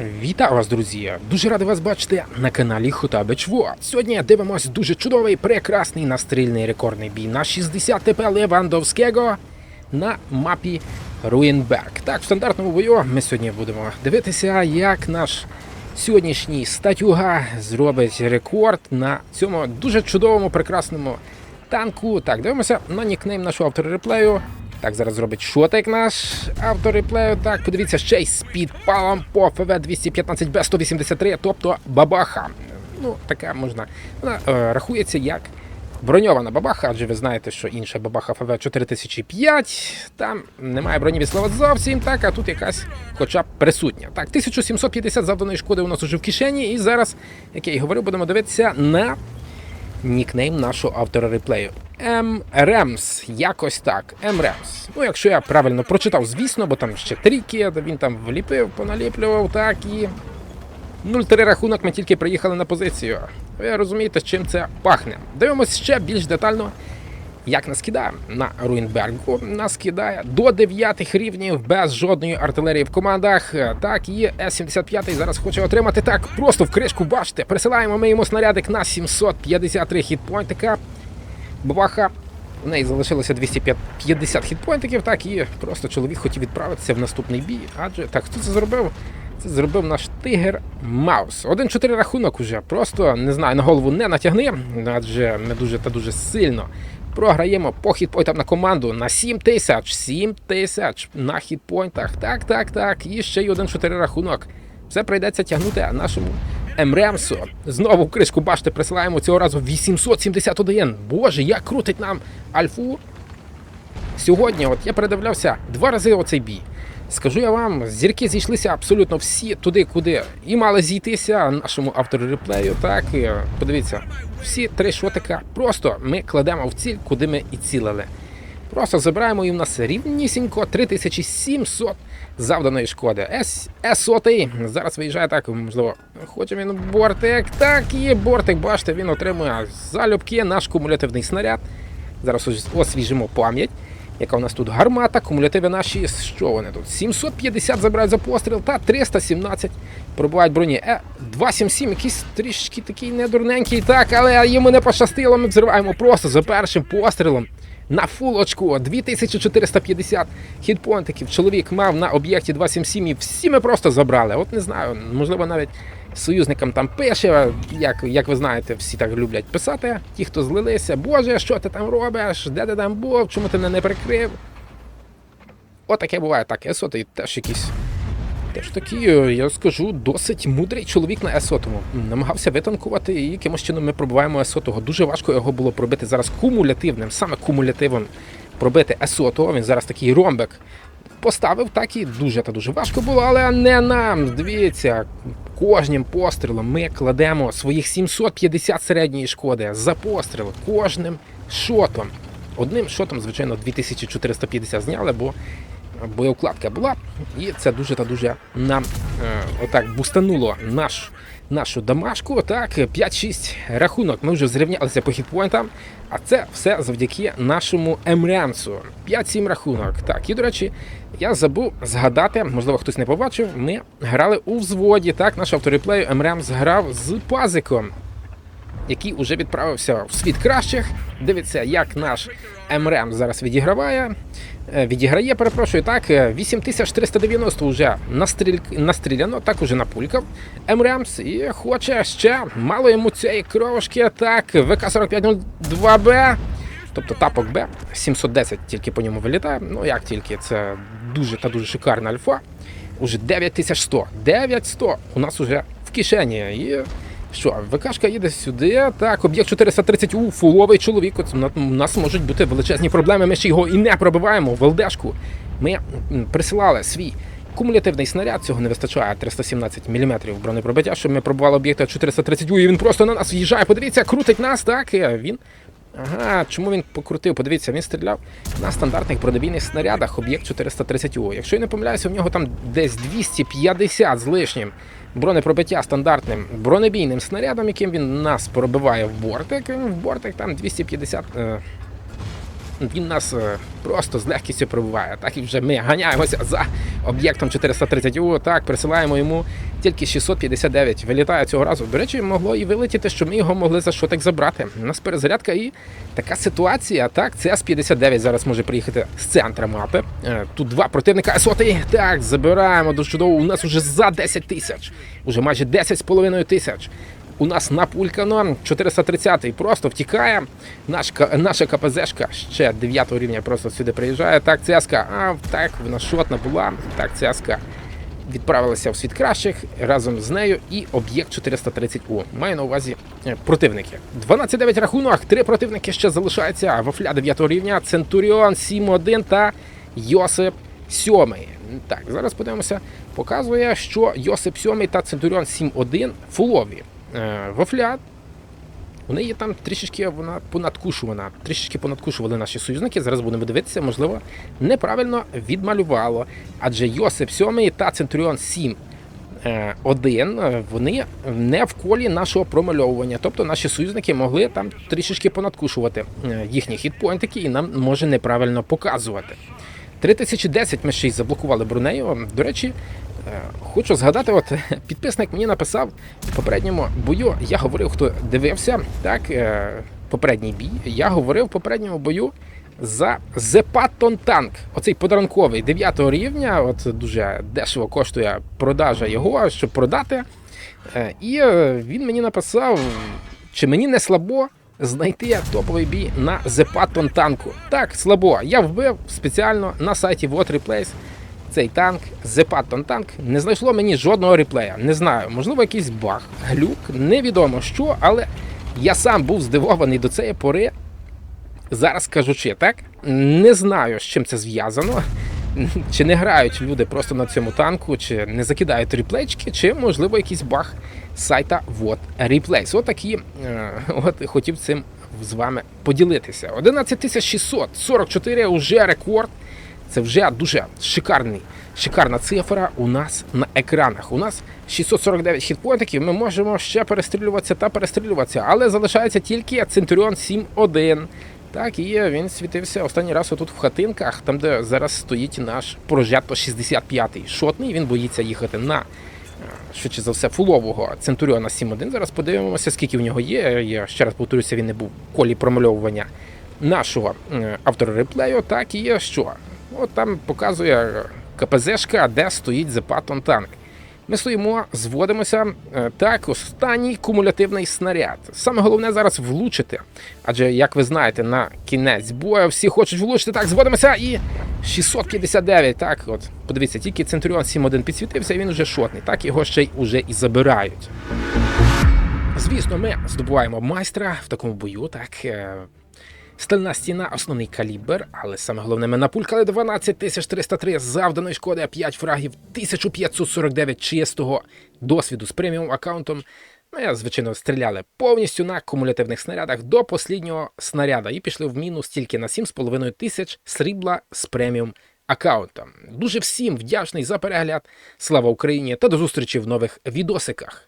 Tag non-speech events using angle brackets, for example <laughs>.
Вітаю вас, друзі! Дуже радий вас бачити на каналі Хотабич Во. Сьогодні дивимось дуже чудовий, прекрасний настрільний рекордний бій на 60 ТП Левандовського на мапі Руїнберг. Так, в стандартному бою ми сьогодні будемо дивитися, як наш сьогоднішній статюга зробить рекорд на цьому дуже чудовому, прекрасному танку. Так, дивимося на нікнейм нашого автора реплею. Так, зараз зробить шотик наш автор реплею. Так, подивіться, ще й з підпалом по ФВ 215 Б 183, тобто бабаха. Ну, така можна. Вона е, рахується як броньована бабаха, адже ви знаєте, що інша бабаха ФВ 4005, там немає броні від слова зовсім, так, а тут якась хоча б присутня. Так, 1750 завданої шкоди у нас уже в кишені, і зараз, як я і говорив, будемо дивитися на нікнейм нашого автора реплею. М. Ремс, якось так. Ремс. Ну, якщо я правильно прочитав, звісно, бо там ще тріки, він там вліпив, поналіплював, так і. 0-3 рахунок, ми тільки приїхали на позицію. Ви розумієте, чим це пахне. Дивимося ще більш детально, як нас кидає на Руїнбергу. Нас кидає до 9 рівнів без жодної артилерії в командах. Так, і С-75 зараз хоче отримати так. Просто в кришку, бачите, присилаємо ми йому снарядик на 753 хітпойнтика. Бабаха. В неї залишилося 250 хітпойнтиків, так і просто чоловік хотів відправитися в наступний бій. Адже так, хто це зробив? Це зробив наш тигр Маус. 1-4 рахунок уже. Просто не знаю, на голову не натягни, адже ми дуже та дуже сильно програємо по хітпойнтам на команду на 7 тисяч. 7 тисяч на хітпойнтах. Так, так, так. І ще й 1-4 рахунок. Все прийдеться тягнути нашому Емремсу. Знову кришку, бачите, присилаємо цього разу 871. Боже, як крутить нам Альфу. Сьогодні, от я передивлявся два рази оцей бій. Скажу я вам, зірки зійшлися абсолютно всі туди, куди і мали зійтися нашому автору реплею. Так, подивіться, всі три шотика просто ми кладемо в ціль, куди ми і цілили. Просто забираємо і в нас рівнісінько 3700 завданої шкоди. С сотий зараз виїжджає так, можливо, хоче він бортик. Так, і бортик, бачите, він отримує залюбки наш кумулятивний снаряд. Зараз освіжимо пам'ять. Яка у нас тут гармата, кумулятиви наші, що вони тут? 750 забирають за постріл та 317 пробувають броні. Е, 277, якийсь трішки такий недурненький, так, але йому не пощастило, ми взриваємо просто за першим пострілом. На фулочку 2450 хітпонтиків чоловік мав на об'єкті 277 і всі ми просто забрали. От не знаю, можливо, навіть союзникам там пише, як, як ви знаєте, всі так люблять писати. Ті, хто злилися, Боже, що ти там робиш? Де ти там був? Чому ти мене не прикрив? Отаке буває так. Есотий теж якийсь. Теж такий, е, я скажу, досить мудрий чоловік на есотому. Намагався витанкувати і якимось чином ми пробуваємо есотого. Дуже важко його було пробити зараз кумулятивним, саме кумулятивом пробити есотого. Він зараз такий ромбик поставив, так і дуже та дуже важко було, але не нам. Дивіться, кожним пострілом ми кладемо своїх 750 середньої шкоди за постріл, кожним шотом. Одним шотом, звичайно, 2450 зняли, бо боєукладка була, і це дуже та дуже нам е, отак бустануло наш, нашу домашку. Так, 5-6 рахунок. Ми вже зрівнялися по хітпойнтам, а це все завдяки нашому Емрямсу. 5-7 рахунок. Так, і до речі, я забув згадати, можливо, хтось не побачив. Ми грали у взводі. Так, наш автореплею Емрямс грав з пазиком який уже відправився в світ кращих. Дивиться, як наш МРМ зараз відіграває. Е, Відіграє, перепрошую, так, е, 8390 вже настріль... настріляно, так уже напулькав МРМС і хоче ще мало йому цієї кровушки. Так, ВК-4502Б, тобто тапок Б, 710 тільки по ньому вилітає. Ну як тільки, це дуже та дуже шикарна альфа. Уже 9100. 9100 у нас уже в кишені. І що, ВКшка їде сюди. Так, об'єкт 430 у фуловий чоловік. У нас можуть бути величезні проблеми. Ми ще його і не пробиваємо в ЛДшку. Ми присилали свій кумулятивний снаряд. Цього не вистачає 317 мм бронепробиття, щоб ми пробували об'єкта 430 у, і він просто на нас в'їжджає. Подивіться, крутить нас. Так, він. Ага, чому він покрутив? Подивіться, він стріляв на стандартних бронебійних снарядах об'єкт 430 у. Якщо я не помиляюся, у нього там десь 250 з лишнім бронепробиття стандартним бронебійним снарядом, яким він нас пробиває в бортик. В бортик там 250. Він нас е, просто з легкістю пробиває. Так і вже ми ганяємося за об'єктом 430 у. Так, присилаємо йому Тільки 659 вилітає цього разу. До речі, могло і вилетіти, що ми його могли за шотик забрати. У нас перезарядка і така ситуація. Так, ЦС-59 зараз може приїхати з центра мапи. Е, Тут два противника соти. Так, забираємо дуже чудово. У нас уже за 10 тисяч. Уже майже 10 з половиною тисяч. У нас напулькано 430-й просто втікає. Наш, наша КПЗшка ще 9 рівня просто сюди приїжджає. Так, ЦСКА, а так, вона шотна була. Так, ЦСКА відправилася в світ кращих разом з нею і об'єкт 430 у маю на увазі е, противники. 12-9 рахунок, три противники ще залишаються. Вафля 9 рівня, Центуріон 7-1 та Йосип 7. Так, зараз подивимося. Показує, що Йосип 7 та Центуріон 7-1 фулові. Е, Вафля у неї там трішечки вона понадкушувана, трішечки понадкушували наші союзники. Зараз будемо дивитися, можливо, неправильно відмалювало. Адже Йосип 7 та Центуріон 7 е, один, е, вони не в колі нашого промальовування. Тобто наші союзники могли там трішечки понадкушувати е, їхні хітпоінтики і нам може неправильно показувати. 3010 ми ще й заблокували бронею. До речі, е, хочу згадати, от <laughs> підписник мені написав в попередньому бою. Я говорив, хто дивився, так, е, попередній бій. Я говорив в попередньому бою за Зепатон танк. Оцей подарунковий 9 рівня. От дуже дешево коштує продажа його, щоб продати. Е, І е, він мені написав, чи мені не слабо знайти топовий бій на Зепатон танку. Так, слабо. Я вбив спеціально на сайті What Replace цей танк, Зепатон танк. Не знайшло мені жодного реплея. Не знаю, можливо, якийсь баг, глюк, невідомо що, але я сам був здивований до цієї пори. Зараз кажучи, так не знаю, з чим це зв'язано. Чи не грають люди просто на цьому танку, чи не закидають реплечки, чи можливо якийсь баг сайта What Replace. Отакі, е, от хотів цим з вами поділитися. 11644 уже рекорд. Це вже дуже шикарний, шикарна цифра у нас на екранах. У нас 649 хітпоінтиків. Ми можемо ще перестрілюватися та перестрілюватися, але залишається тільки Центуріон 7.1. Так, і він світився останній раз отут в хатинках, там де зараз стоїть наш прожето 65-й. Шотний, він боїться їхати на, е, швидше за все, фулового Центуріона 7.1. Зараз подивимося, скільки в нього є. Я ще раз повторюся, він не був в колі промальовування нашого е, автора реплею. Так і що. От там показує КПЗшка, де стоїть Зепатон танк. Ми стоїмо, зводимося. Е, Так, останній кумулятивний снаряд. Саме головне зараз влучити. Адже, як ви знаєте, на кінець бою всі хочуть влучити. Так, зводимося і 659. Так, от, подивіться, тільки Центуріон 7.1 підсвітився, він вже шотний. Так, його ще й уже і забирають. Звісно, ми здобуваємо майстра в такому бою. Так. Стальна стіна, основний калібр, але саме головне, ми напулькали 12303 завданої шкоди, 5 фрагів, 1549 чистого досвіду з преміум аккаунтом. Ну, я, звичайно, стріляли повністю на кумулятивних снарядах до посліднього снаряда і пішли в мінус тільки на 7,5 тисяч срібла з преміум аккаунтом. Дуже всім вдячний за перегляд. Слава Україні та до зустрічі в нових відосиках.